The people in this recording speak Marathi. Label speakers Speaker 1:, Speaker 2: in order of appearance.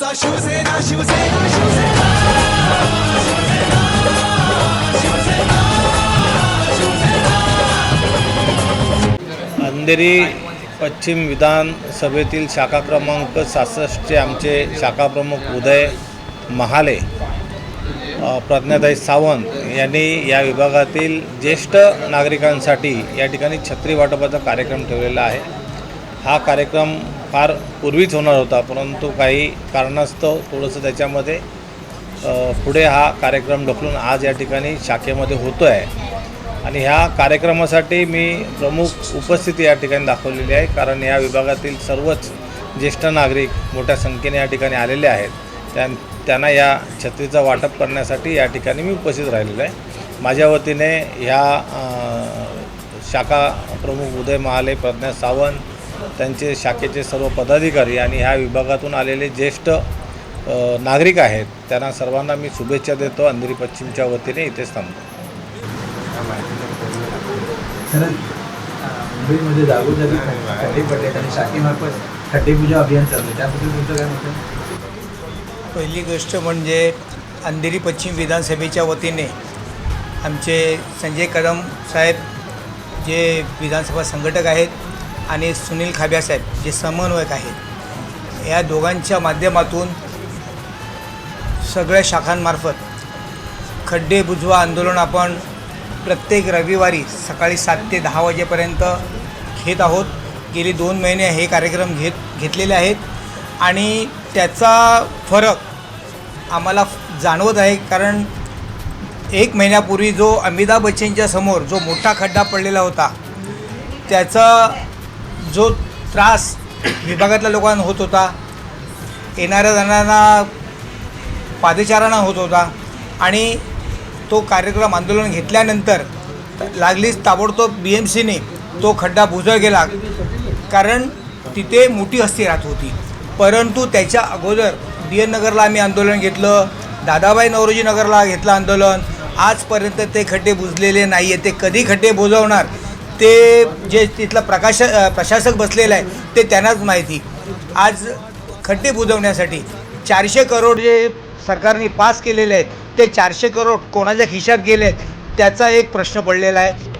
Speaker 1: बापूचा शिवसेना शिवसेना शिवसेना
Speaker 2: अंधेरी पश्चिम विधानसभेतील शाखा क्रमांक सहासष्टचे आमचे शाखाप्रमुख उदय महाले प्रज्ञाताई सावंत यांनी या विभागातील ज्येष्ठ नागरिकांसाठी या ठिकाणी छत्री वाटपाचा कार्यक्रम ठेवलेला आहे. हा कार्यक्रम फार पूर्वीच होणार होता परंतु काही कारणास्तव थोडंसं त्याच्यामध्ये पुढे हा कार्यक्रम ढकलून आज या ठिकाणी शाखेमध्ये होतो आहे आणि ह्या कार्यक्रमासाठी मी प्रमुख उपस्थिती या ठिकाणी दाखवलेली आहे कारण या विभागातील सर्वच ज्येष्ठ नागरिक मोठ्या संख्येने या ठिकाणी आलेले आहेत. त्या त्यांना या छत्रीचं वाटप करण्यासाठी या ठिकाणी मी उपस्थित राहिलेलो आहे. माझ्या वतीने ह्या शाखा प्रमुख उदय महाले प्रज्ञा सावंत त्यांचे शाखेचे सर्व पदाधिकारी आणि ह्या विभागातून आलेले ज्येष्ठ नागरिक आहेत त्यांना सर्वांना मी शुभेच्छा देतो. अंधेरी पश्चिमच्या वतीने इथेच थांबतो
Speaker 3: सर मुंबईमध्ये जागोजागी खड्डे पडलेत आणि शाखेमार्फत खड्डेपूजा अभियान चालू आहे. त्याबद्दल तुमचं काय मत आहे?
Speaker 4: पहिली गोष्ट म्हणजे अंधेरी पश्चिम विधानसभेच्या वतीने आमचे संजय कदम साहेब जे विधानसभा संघटक आहेत आणि सुनील खाब्यासाहेब जे समन्वयक आहेत या दोघांच्या माध्यमातून सगळ्या शाखांमार्फत खड्डे बुजवा आंदोलन आपण प्रत्येक रविवारी सकाळी सात ते दहा वाजेपर्यंत घेत आहोत. गेली दोन महिने हे कार्यक्रम घेत घेतलेले आहेत आणि त्याचा फरक आम्हाला जाणवत आहे कारण एक महिन्यापूर्वी जो अमिताभ बच्चनच्या समोर जो मोठा खड्डा पडलेला होता त्याचा जो त्रास विभागातल्या लोकांना होत होता येणाऱ्या जणांना पादचारांना होत होता आणि तो कार्यक्रम आंदोलन घेतल्यानंतर लागलीच ताबडतोब बी एम सीने तो खड्डा बुजळ गेला. कारण तिथे मोठी हस्ती राहत होती. परंतु त्याच्या अगोदर बी एन नगरला आम्ही आंदोलन घेतलं दादाबाई नवरोजी नगरला घेतलं आंदोलन. आजपर्यंत ते खड्डे बुजलेले नाही आहे ते कधी खड्डे बुजवणार ते जे तिथलं प्रकाश प्रशासक बसलेलं आहे ते त्यांनाच माहिती. आज खड्डे बुजवण्यासाठी चारशे करोड जे सरकारने पास केलेले आहेत ते चारशे करोड कोणाच्या खिशात गेले आहेत त्याचा एक प्रश्न पडलेला आहे.